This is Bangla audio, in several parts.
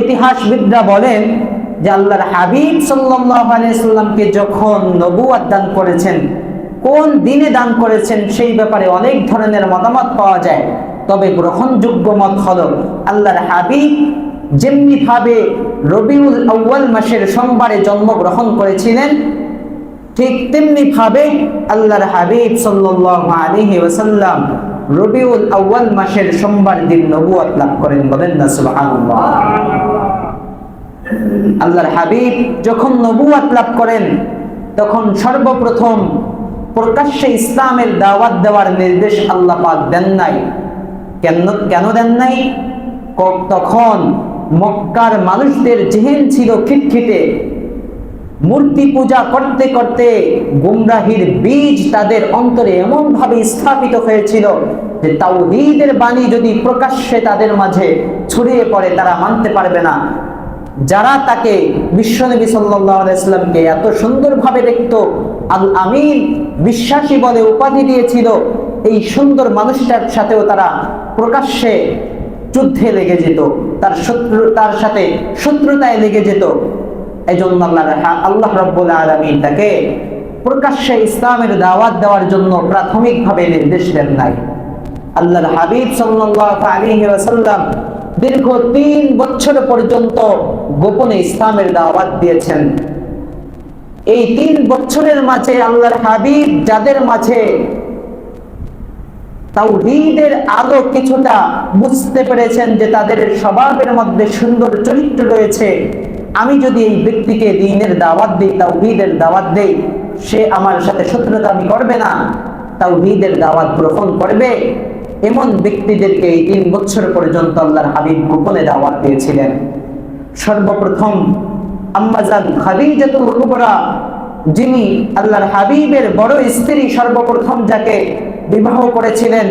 ইতিহাসবিদরা বলেন যে আল্লাহর হাবিব সাল্লাল্লাহু আলাইহি সাল্লামকে যখন নবুয়াত দান করেছেন, কোন দিনে দান করেছেন সেই ব্যাপারে অনেক ধরনের মতামত পাওয়া যায়। তবে গ্রহণযোগ্য মত হলো আল্লাহর হাবিব যেমনি ভাবে রবিউল আউ্য়াল মাসের সোমবারে জন্মগ্রহণ করেছিলেন, ঠিক তেমনি ভাবে আল্লাহর হাবিব আলাইহি ওয়াসাল্লাম রবিউল আউ্য়াল মাসের সোমবার দিন নবুয়ত লাভ করেন বলেন না, সুবহানাল্লাহ। আল্লাহর হাবিব যখন নবুয়াত লাভ করেন, তখন সর্বপ্রথম প্রকাশ্যে ইসলামের দাওয়াত দেওয়ার নির্দেশ আল্লাহ পাক দেন নাই। কেন কেন দেন নাই? তখন মক্কার মানুষদের জেহেন ছিল খিটখিটে। মূর্তি পূজা করতে করতে গুমরাহির বীজ তাদের অন্তরে এমন ভাবে স্থাপিত হয়েছিল যে তাওহীদের বাণী যদি প্রকাশ্যে তাদের মাঝে ছড়িয়ে পড়ে, তারা মানতে পারবে না। যারা তাকে বিশ্বনবী সাল্লামকে এত সুন্দরভাবে দেখতো, আল আমিন বিশ্বাসী বলে উপাধি দিয়েছিল, এই সুন্দর মানুষটার সাথেও তারা প্রকাশ্যে যুদ্ধে লেগে যেত, তার শত্রু, তার সাথে শত্রুতায় লেগে যেত। এই জন্য আল্লাহ আল্লাহ রব্বুল আলমিন তাকে প্রকাশ্যে ইসলামের দাওয়াত দেওয়ার জন্য প্রাথমিকভাবে নির্দেশ দেন নাই। আল্লাহর হাবিব ওয়াসাল্লাম দীর্ঘ তিন বছর পর্যন্ত গোপনে ইসলামের দাওয়াত দিয়েছেন। এই তিন বছরের মাঝে আল্লাহর হাবিব যাদের মাঝে তাওহীদের আলো কিছুটা বুঝতে পেরেছেন যে তাদের স্বভাবের মধ্যে সুন্দর চরিত্র রয়েছে আমি যদি এই ব্যক্তিকে দিনের দাওয়াত দিই, তাওহীদের দাওয়াত দেই, সে আমার সাথে শত্রুতা আমি করবে না, তাওহীদের দাওয়াত গ্রহণ করবে। এমন ব্যক্তিদেরকে এই তিন বছর পর্যন্ত আল্লাহর হাবিব গোপনে দাওয়াত দিয়েছিলেন। সর্বপ্রথম আম্মাজান খাদিজাতুল কুবরা, যিনি আল্লাহর হাবিবের বড় স্ত্রী সর্বপ্রথম যাকে বিবাহ করেছিলেন,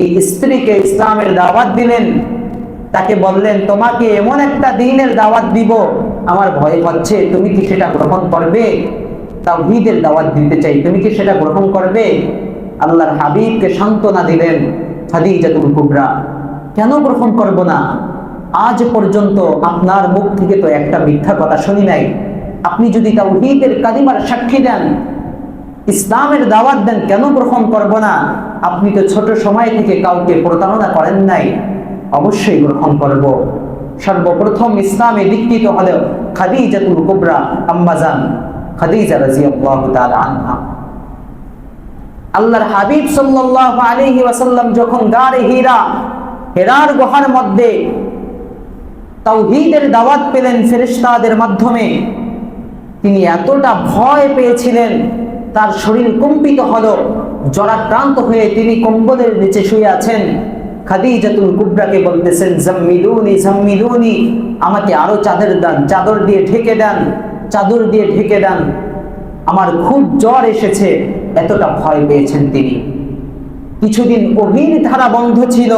এই স্ত্রীকে ইসলামের দাওয়াত দিলেন। তাকে বললেন, তোমাকে এমন একটা দিনের দাওয়াত দিব, আমার ভয় হচ্ছে তুমি কি সেটা গ্রহণ করবে? তাও ঈদের দাওয়াত দিতে চাই, তুমি কি সেটা গ্রহণ করবে? আল্লাহর হাবিবকে সান্ত্বনা দিলেন খাদিজাতুল কুবরা, কেন গ্রহণ করব না? আজ পর্যন্ত আপনার মুখ থেকে তো একটা মিথ্যা কথা শুনি নাই। আপনি যদি তাওহীদের কালিমার সাক্ষী দেন, ইসলামের দাওয়াত দেন, কেন গ্রহণ করব না? আপনি তো ছোট সময় থেকে কাউকে প্রতারণা করেন নাই। অবশ্যই গ্রহণ করব। সর্বপ্রথম ইসলামে দীক্ষিত হল খাদিজাতুল কুবরা আম্মাজান খাদিজা রাদিয়াল্লাহু তাআলা আনহা। আল্লাহর হাবিব সাল্লাল্লাহু আলাইহি ওয়াসাল্লাম যখন গারে হীরা, হেরার গুহার মধ্যে তাওহীদের দাওয়াত পেলেন ফেরেশতাদের মাধ্যমে, তিনি এতটা ভয় পেয়েছিলেন, তার শরীর কম্পিত হলো জরাক্রান্ত হয়ে তিনি কম্বলের নিচে শুয়ে আছেন। খাদিজাতুল কুবরাকে বলতেছেন, জাম্মিলুনি জাম্মিলুনি, আমাকে আরও চাদর দেন, চাদর দিয়ে ঢেকে দেন, চাদর দিয়ে ঢেকে দেন। আমার খুব জ্বর এসেছে, এতটা ভয় পেয়েছেন তিনি। কিছুদিন অভির ধারা বন্ধ ছিল।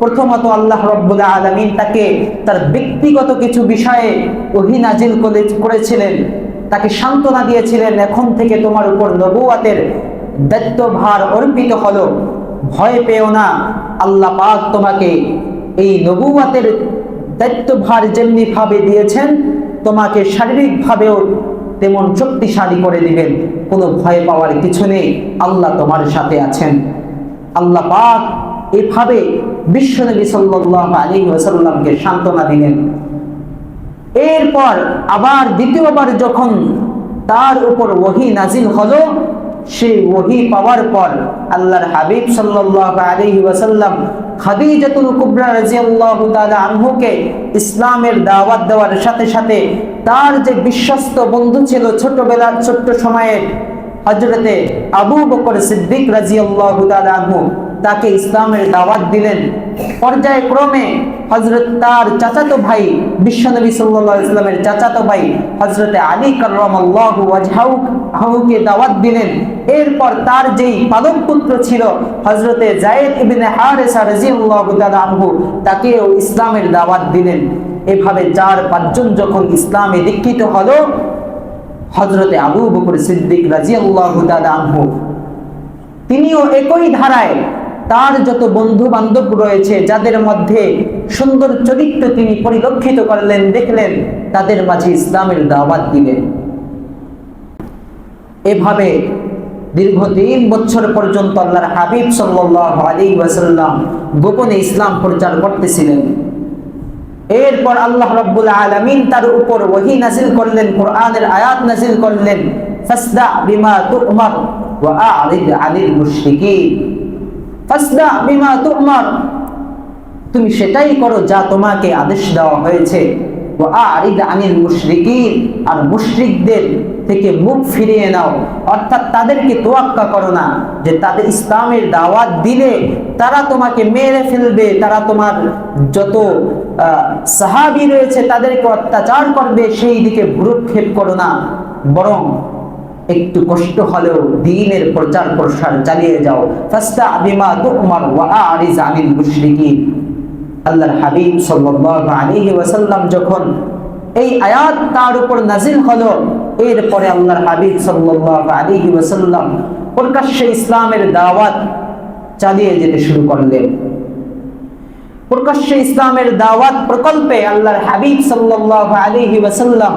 প্রথমত আল্লাহ রব্বুল আলমিন তাকে তার ব্যক্তিগত কিছু বিষয়ে ওহি নাজিল করেছিলেন। তাকে সান্ত্বনা দিয়েছিলেন, এখন থেকে তোমার উপর নবুয়াতের দায়িত্বভার অর্পিত হলো। ভয় পেও না। আল্লাহ পাক তোমাকে এই নবুয়াতের দায়িত্বভার যেমনি ভাবে দিয়েছেন, তোমাকে শারীরিকভাবেও তেমন শক্তিশালী করে দিবেন। কোনো ভয় পাওয়ার কিছু নেই। আল্লাহ তোমার সাথে আছেন। আল্লাহ পাক এভাবে বিশ্বনবী সাল্লাল্লাহু আলাইহি ওয়াসাল্লামকে সান্ত্বনা দিলেন। এরপর আবার দ্বিতীয়বার যখন তার উপর ওহি নাজিল হলো সেই ওহি পাওয়ার পর আল্লাহর হাবিব সাল্লাল্লাহু আলাইহি ওয়াসাল্লাম খাদিজাতুল কুবরা রাদিয়াল্লাহু তাআলা আনহুকে ইসলামের দাওয়াত দেওয়ার সাথে সাথে তার যে বিশ্বস্ত বন্ধু ছিল ছোটবেলার ছোট্ট সময়ের হযরতে আবু বকর সিদ্দিক রাজিয়াল্লাহু তাআলা আনহু তাকে ইসলামের দাওয়াত দিলেন। পর্যায়ক্রমে হজরত তার চাচাতো ভাই, বিশ্বনবী সাল্লাল্লাহু আলাইহি সাল্লামের চাচাতো ভাই হজরতে আলী হাউকে দাওয়াত দিলেন। এরপর তার যেই পালক পুত্র ছিল হজরতে জায়েদ ইবনে হারেসা তাকেও ইসলামের দাওয়াত দিলেন। এভাবে চার পাঁচজন যখন ইসলামে দীক্ষিত হলো হজরতে আবু বকর সিদ্দিক রাজিয়াল্লাহু তাআলা আনহু, তিনিও একই ধারায় তার যত বন্ধু বান্ধব রয়েছে, যাদের মধ্যে সুন্দর চরিত্র তিনি পরিলক্ষিত করলেন, দেখলেন তাদের মাঝে ইসলামের দাওয়াত দিলেন। এভাবে দীর্ঘ তিন বছর পর্যন্ত আল্লাহর হাবিব সাল্লাল্লাহু আলাইহি ওয়াসাল্লাম গোপনে ইসলাম প্রচার করতেছিলেন। এরপর আল্লাহ রাব্বুল আলামিন তার উপর ওহি নাজিল করলেন, কোরআনের আয়াত নাজিল করলেন, ফাসদা বিমা তু'মার ওয়া আ'রিদ আনিল মুশরিকিন। ফাসদা বিমা তু'মার। তুমি সেটাই করো যা তোমাকে আদেশ দেওয়া হয়েছে। ওয়া আ'রিদ আনিল মুশরিকিন। আর মুশরিকদের থেকে মুখ ফিরিয়ে নাও। অর্থাৎ তাদেরকে তোয়াক্কা করো না যে তাদের ইসলামের দাওয়াত দিলে তারা তোমাকে মেরে ফেলবে। তারা তোমার যত সাহাবি রয়েছে তাদেরকে অত্যাচার করবে, সেই দিকে ভ্রুক্ষেপ করো না। বরং একটু কষ্ট হলেও দ্বীনের প্রচার প্রসার চালিয়ে যাও। ফাস্তা বিমা তুমার ওয়া আরিজ আনিল মুশরিকিন। আল্লাহর হাবিব সাল্লাল্লাহু আলাইহি ওয়াসাল্লাম যখন এই আয়াত তার উপর নাজিল হলো, এরপরে আল্লাহর হাবিব সাল্লাল্লাহু আলাইহি ওয়াসাল্লাম প্রকাশ্যে ইসলামের দাওয়াত চালিয়ে যেতে শুরু করলেন। প্রকাশ্যে ইসলামের দাওয়াত প্রকল্পে আল্লাহর হাবিব সাল্লাল্লাহু আলাইহি ওয়াসাল্লাম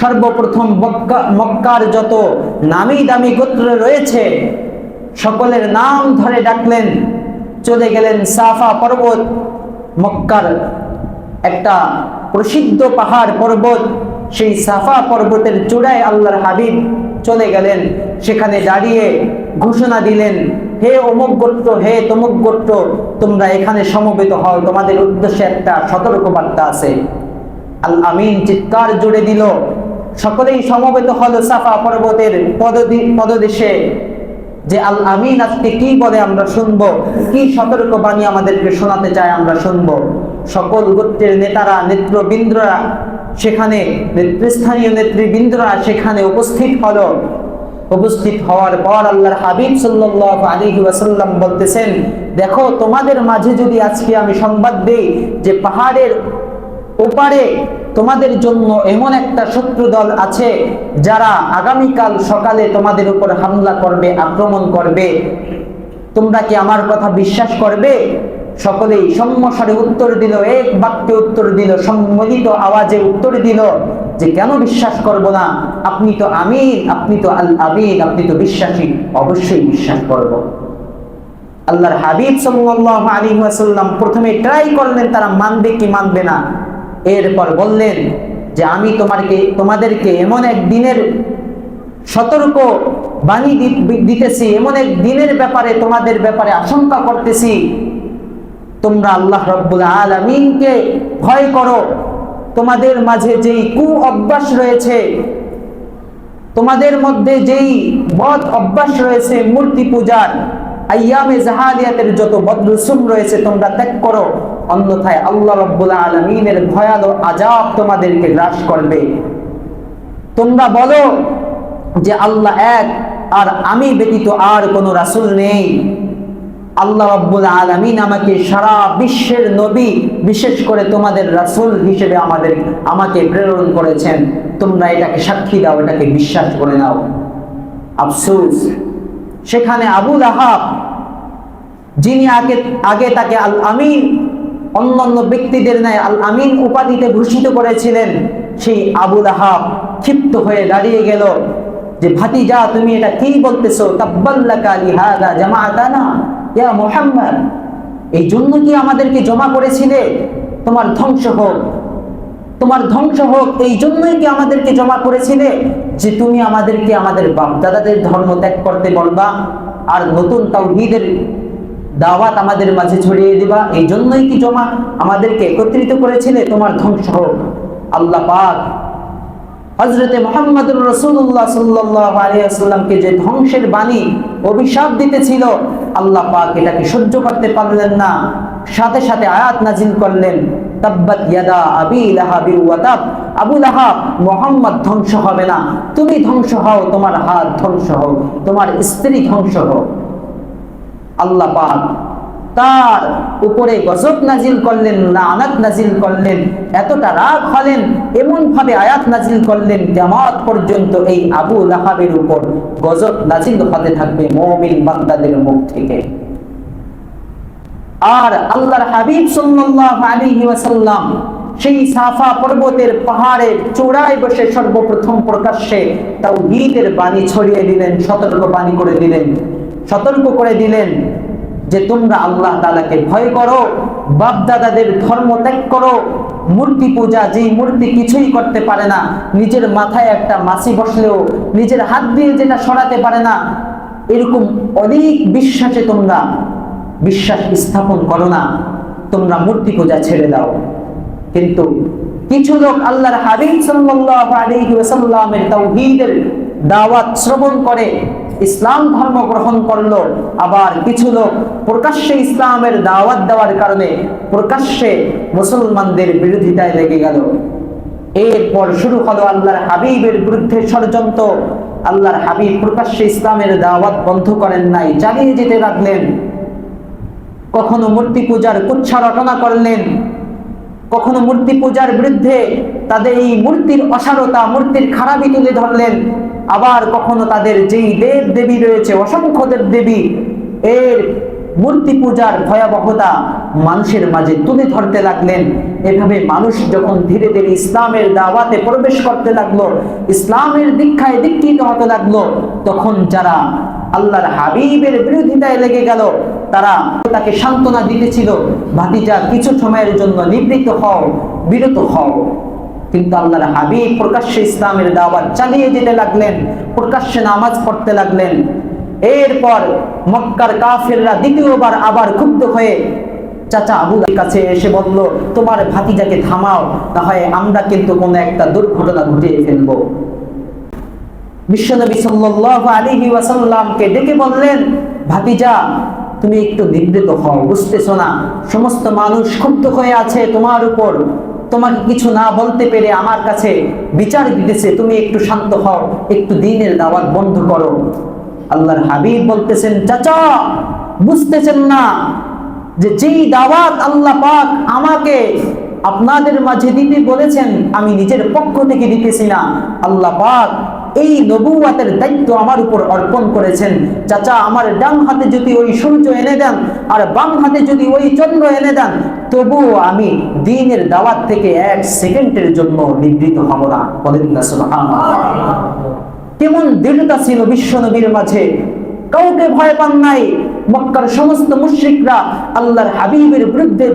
সর্বপ্রথম মক্কা, মক্কার যত নামি দামি গোত্র রয়েছে, সকলের নাম ধরে ডাকলেন, চলে গেলেন সাফা পর্বত, মক্কার একটা প্রসিদ্ধ পাহাড় পর্বত। সেই সাফা পর্বতের চূড়ায় আল্লাহর হাবিব চলে গেলেন, সেখানে দাঁড়িয়ে ঘোষণা দিলেন, হে অমুক গোত্র, হে তমুক গোত্র, তোমরা এখানে সমবেত হও, তোমাদের উদ্দেশ্যে একটা সতর্কবার্তা আছে। আল আমিন চিৎকার জুড়ে দিল সকলেই সমবেত হল সাফা পর্বতের পদদি, পদদেশে যে আল আমিন আজকে কি বলে আমরা শুনব? কি সতর্ক বাণী আমাদেরকে শোনাতে চায় আমরা শুনব? সকল গোত্রের নেতারা নেতৃবৃন্দরা সেখানে, নেতৃস্থানীয় নেতৃবৃন্দরা সেখানে উপস্থিত হল। উপস্থিত হওয়ার পর আল্লাহর হাবিব সাল্লাল্লাহু আলাইহি ওয়াসাল্লাম বলতেছেন, দেখো, তোমাদের মাঝে যদি আজকে আমি সংবাদ দেই যে পাহাড়ের ওপারে তোমাদের জন্য এমন একটা শত্রু দল আছে যারা আগামীকাল সকালে তোমাদের উপর হামলা করবে, আক্রমণ করবে। তোমরা কি আমার কথা বিশ্বাস করবে? সকলেই সম্মস্বরে উত্তর দিল, এক বাক্যে উত্তর দিল সম্মিলিত আওয়াজে উত্তর দিল যে, কেন বিশ্বাস করব না? আপনি তো আমিন আপনি তো আল আমিন আপনি তো বিশ্বাসী, অবশ্যই বিশ্বাস করব। আল্লাহর হাবিব সাল্লাল্লাহু আলাইহি ওয়াসাল্লাম প্রথমে ট্রাই করলেন, তারা মানবে কি মানবে না। এরপর বললেন যে আমি তোমারকে, তোমাদেরকে এমন এক দিনের সতর্ক বাণী দিতেছি, এমন এক দিনের ব্যাপারে, তোমাদের ব্যাপারে আশঙ্কা করতেছি। তোমরা আল্লাহ রব্বুল আলামিনকে ভয় করো। তোমাদের মাঝে যেই কু অভ্যাস রয়েছে, তোমাদের মধ্যে যেই বদ অভ্যাস রয়েছে, মূর্তি পূজার আইয়ামে জাহালিয়াতের যত বদরুসুম রয়েছে, তোমরা ত্যাগ করো। অন্যথায় আল্লাহ রব্বুল আলমিনের ভয়াল আজাব তোমাদেরকে গ্রাস করবে। তোমরা বলো যে আল্লাহ এক আর আমি ব্যতীত আর কোনো রাসূল নেই। আল্লাহ রব্বুল আলামিন আমাকে সারা বিশ্বের নবী, বিশেষ করে তোমাদের রাসূল হিসেবে আমাদের, আমাকে প্রেরণ করেছেন। তোমরা এটাকে সাক্ষী দাও, এটাকে বিশ্বাস করে নাও। আফসোস। সেখানে আবুল আহাব যিনি আগে আগে তাকে আল আমিন অন্যান্য ব্যক্তিদের ন্যায় আল আমিন উপাধিতে ভূষিত করেছিলেন, সেই আবুল আহাব ক্ষিপ্ত হয়ে দাঁড়িয়ে গেল যে, ভাতিজা, তুমি এটা কি বলতেছো? ইয়া মুহাম্মদ। এই জন্য কি আমাদেরকে জমা করেছিলে? তোমার ধ্বংস হোক। তোমার ধ্বংস হোক, এই জন্যই কি আমাদেরকে জমা করেছিলে? যে, তুমি আমাদেরকে আমাদের বাপদাদাদের ধর্ম ত্যাগ করতে বলবা, আর নতুন তাওহীদের দাওয়াত আমাদের মাঝে ছড়িয়ে দিবা। এই জন্যই কি জমা আমাদেরকে একত্রিত করেছিলে? তোমার ধ্বংস হোক। আল্লাহ পাক হজরতে মোহাম্মদুর রসুল্লাহ সাল্লাহ আলিয়াকে যে ধ্বংসের বাণী, অভিশাপ দিতেছিল, আল্লাহ পাক এটাকে সহ্য করতে পারলেন না। সাথে সাথে আয়াত নাজিল করলেন, তাব্বাত ইয়াদা আবি ওয়াতাব আবু লাহাব, মোহাম্মদ ধ্বংস হবে না। তুমি ধ্বংস হও, তোমার হাত ধ্বংস হও তোমার স্ত্রী ধ্বংস হও আল্লাহ পাক তার উপরে গজব নাজিল করলেন, লানাত নাজিল করলেন, এতটা রাগ হলেন এমন ভাবে আয়াত নাজিল করলেন জামাত পর্যন্ত এই আবু লাহাবের উপর গজব নাজিল হতে থাকবে মুমিন বান্দাদের মুখ থেকে। আর আল্লাহর হাবিব সাল্লাল্লাহু আলাইহি ওয়াসাল্লাম সেই সাফা পর্বতের পাহাড়ের চূড়ায় বসে সর্বপ্রথম প্রকাশ্যে তাওহীদের বাণী ছড়িয়ে দিলেন, সতর্ক বাণী করে দিলেন। সতর্ক করে দিলেন যে তোমরা আল্লাহ তাআলাকে ভয় করো বাপ দাদাদের ধর্ম ত্যাগ করো, মূর্তি পূজা যেই মূর্তি কিছুই করতে পারে না, নিজের মাথায় একটা মাছি বসলেও, নিজের হাত দিয়ে যেটা সরাতে পারে না, এরকম অনেক বিশ্বাসে তোমরা বিশ্বাস স্থাপন করো না, তোমরা মূর্তি পূজা ছেড়ে দাও। কিন্তু কিছু লোক আল্লাহর হাবিব সাল্লাল্লাহু আলাইহি ওয়াসাল্লামের দাওয়াত শ্রবণ করে ইসলাম ধর্ম গ্রহণ করল, আবার কিছু লোক প্রকাশ্যে ইসলামের দাওয়াত দেওয়ার কারণে প্রকাশ্যে মুসলমানদের বিরোধিতায় লেগে গেল। এরপর শুরু হলো আল্লাহর হাবিবের বিরুদ্ধে ষড়যন্ত্র। আল্লাহর হাবিব প্রকাশ্যে ইসলামের দাওয়াত বন্ধ করেন নাই, চালিয়ে যেতে লাগলেন। কখনো মূর্তি পূজার কুচ্ছা রটনা করলেন। কখনো মূর্তি পূজার বিরুদ্ধে তাদের এই মূর্তির অসারতা, মূর্তির খারাপি তুলে ধরলেন। আবার কখনো তাদের যেই দেব দেবী রয়েছে, অসংখ্য দেব দেবী, এর মূর্তি পূজার ভয়াবহতা মানুষের মাঝে তুলে ধরতে লাগলেন। এভাবে মানুষ যখন ধীরে ধীরে ইসলামের দাওয়াতে প্রবেশ করতে লাগল, ইসলামের দীক্ষায় দীক্ষিত হতে লাগল, তখন যারা আল্লাহর হাবিবের বিরোধিতায় লেগে গেল, তারা তাকে সান্ত্বনা দিতেছিল, ভাতিজা, কিছু সময়ের জন্য নিবৃত্ত হও, বিরত হও। কিন্তু আল্লাহর হাবিব প্রকাশ্যে ইসলামের দাওয়াত চালিয়ে যেতে লাগলেন, প্রকাশ্যে নামাজ পড়তে লাগলেন। এরপর মক্কার কাফেররা দ্বিতীয়বার আবার ক্ষুব্ধ হয়ে চাচা আবুল কাছে এসে বলল, তোমার ভাতিজাকে থামাও, না হয় আমরা কিন্তু কোনো একটা দুর্ঘটনা ঘটিয়ে ফেলব। বিশ্বনবী সাল্লাল্লাহু আলাইহি ওয়াসাল্লামকে ডেকে বললেন, ভাতিজা, তুমি একটু নিবৃত হও, বুঝতেছো না, সমস্ত মানুষ ক্ষুব্ধ হয়ে আছে তোমার উপর। তোমাকে কিছু না বলতে পেরে আমার কাছে বিচার দিতেছে, তুমি একটু শান্ত হও, একটু দিনের দাওয়াত বন্ধ করো। আল্লাহর হাবিব বলতেছেন, চাচা, বুঝতেছেন না যে যেই দাওয়াত আল্লাহ পাক আমাকে আপনাদের মাঝে দিতে বলেছেন, আমি নিজের পক্ষ থেকে দিতেছি না। আল্লাহ পাক এই নবুয়াতের দায়িত্ব আমার উপর অর্পণ করেছেন। চাচা, আমার ডান হাতে যদি ওই সূর্য এনে দেন আর বাম হাতে যদি ওই চন্দ্র এনে দেন, তবুও আমি দিনের দাওয়াত থেকে এক সেকেন্ডের জন্য নিবৃত হব না। বলেন না কেমন দৃঢ়তা ছিল বিশ্ব নবীর মাঝে। কাউকে ভয় পান নাই। মক্কার সমস্ত মুশরিকরা আল্লাহর হাবিবের বিরুদ্ধে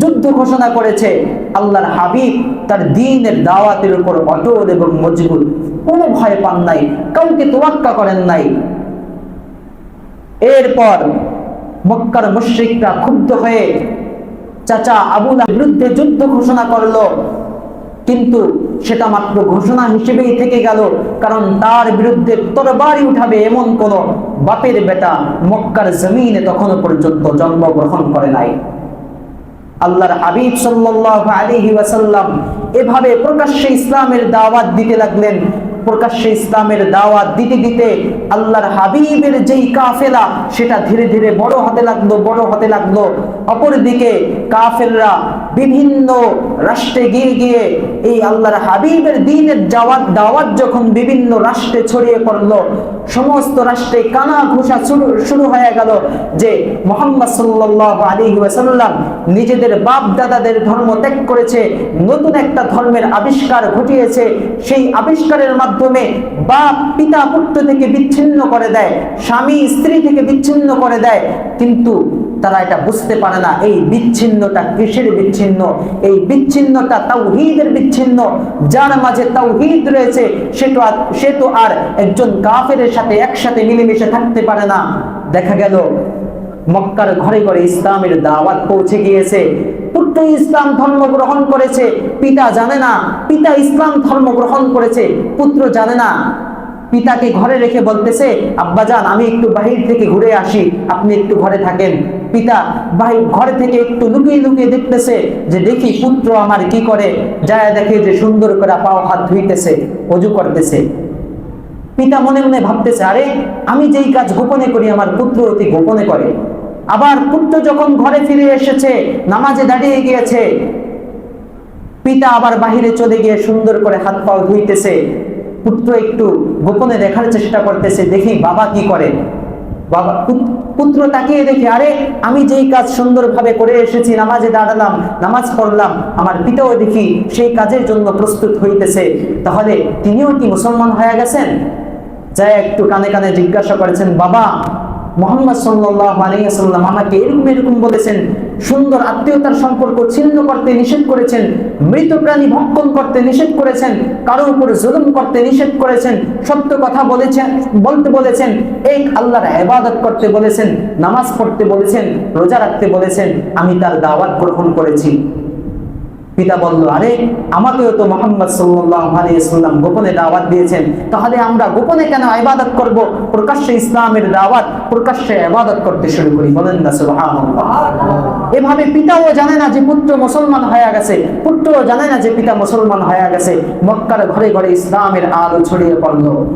যুদ্ধ ঘোষণা করেছে। আল্লাহর হাবিব তার দিনের দাওয়াতের উপর অটল এবং মজবুত। কোনো ভয় পান নাই, কাউকে তোয়াক্কা করেন নাই। এরপর মক্কার মুশরিকরা ক্ষুব্ধ হয়ে চাচা আবুল বিরুদ্ধে যুদ্ধ ঘোষণা করল। কিন্তু সেটা মাত্র ঘোষণা হিসেবেই থেকে গেল, কারণ তার বিরুদ্ধে তরবারি উঠাবে এমন কোন বাপের বেটা মক্কার জমিনে তখনও পর্যন্ত জন্মগ্রহণ করে নাই। আল্লাহর হাবিব সাল্লাল্লাহু আলাইহি ওয়াসাল্লাম এভাবে প্রকাশ্যে ইসলামের দাওয়াত দিতে লাগলেন। প্রকাশ্যে ইসলামের দাওয়াত দিতে দিতে আল্লাহর হাবিবের যেই কাফেলা, সেটা ধীরে ধীরে বড় হতে লাগল, বড় হতে লাগল। অপরদিকে কাফেররা বিভিন্ন রাষ্ট্রে গিয়ে গিয়ে এই আল্লাহর হাবিবের দিনের দাওয়াত দাওয়াত যখন বিভিন্ন রাষ্ট্রে ছড়িয়ে পড়ল, সমস্ত রাষ্ট্রে কানা ঘোষা শুরু হয়ে গেল যে মোহাম্মদ সাল্লাল্লাহু আলাইহি ওয়াসাল্লাম নিজেদের বাপ দাদাদের ধর্ম ত্যাগ করেছে, নতুন একটা ধর্মের আবিষ্কার ঘটিয়েছে, সেই আবিষ্কারের মাধ্যমে বাপ, পিতা, পুত্র থেকে বিচ্ছিন্ন করে দেয়, স্বামী, স্ত্রী থেকে বিচ্ছিন্ন করে দেয়। কিন্তু তারা এটা বুঝতে পারে না। এই বিচ্ছিন্নটা কিসের বিচ্ছিন্ন, এই বিচ্ছিন্নটা তাওহীদের বিচ্ছিন্ন, যার মাঝে তাওহীদ রয়েছে, সে তো সে তো আর একজন কাফের সাথে একসাথে মিলেমিশে থাকতে পারে না। দেখা গেল, মক্কার ঘরে ঘরে ইসলামের দাওয়াত পৌঁছে গিয়েছে। পুত্র ইসলাম ধর্ম গ্রহণ করেছে, পিতা জানে না, পিতা ইসলাম ধর্ম গ্রহণ করেছে, পুত্র জানে না। পিতাকে ঘরে রেখে বলতেছে আব্বাজান আমি একটু বাহির থেকে ঘুরে আসি, আপনি একটু ঘরে থাকেন। পিতা বাহির ঘরে থেকে একটু লুকিয়ে লুকিয়ে দেখতেছে যে দেখি পুত্র আমার কি করে, যায় দেখে যে সুন্দর করে পাও হাত ধুইতেছে, অজু করতেছে। পিতা মনে মনে ভাবতেছে, আরে, আমি যেই কাজ গোপনে করি, আমার পুত্র অতি গোপনে করে। আবার পুত্র যখন ঘরে ফিরে এসেছে, নামাজে দাঁড়িয়ে গিয়েছে, পিতা আবার বাহিরে চলে গিয়ে সুন্দর করে হাত পাও ধুইতেছে। পুত্র একটু গোপনে দেখার চেষ্টা করতেছে, দেখি বাবা কি করে। বাবা পুত্র তাকিয়ে দেখে, আরে, আমি যেই কাজ সুন্দরভাবে করে এসেছি, নামাজে দাঁড়ালাম, নামাজ পড়লাম, আমার পিতাও দেখি সেই কাজের জন্য প্রস্তুত হইতেছে, তাহলে তিনিও কি মুসলমান হয়ে গেছেন? যা একটু কানে কানে জিজ্ঞাসা করেছেন, বাবা, মোহাম্মদ সাল্লাহ আলিয়া সাল্লাম আমাকে এরকম এরকম বলেছেন সুন্দর আত্মীয়তার সম্পর্ক ছিন্ন করতে নিষেধ করেছেন, মৃত প্রাণী ভক্ষণ করতে নিষেধ করেছেন, কারোর উপর জুলুম করতে নিষেধ করেছেন, সত্য কথা বলেছেন, বলতে বলেছেন, এক আল্লাহর ইবাদত করতে বলেছেন, নামাজ পড়তে বলেছেন, রোজা রাখতে বলেছেন, আমি তার দাওয়াত গ্রহণ করেছি। পিতা বলল, আরে, আমাকেও তো মোহাম্মদ সাল্লাম গোপনে দাওয়াত দিয়েছেন। তাহলে আমরা গোপনে কেন ইবাদত করব? প্রকাশ্যে ইসলামের দাওয়াত, প্রকাশ্যে ইবাদত করতে শুরু করি। বলেন না, সুবহানাল্লাহ। এভাবে পিতাও জানে না যে পুত্র মুসলমান হয়ে গেছে, পুত্রও জানে না যে পিতা মুসলমান হয়ে গেছে। মক্কার ঘরে ঘরে ইসলামের আলো ছড়িয়ে পড়ল।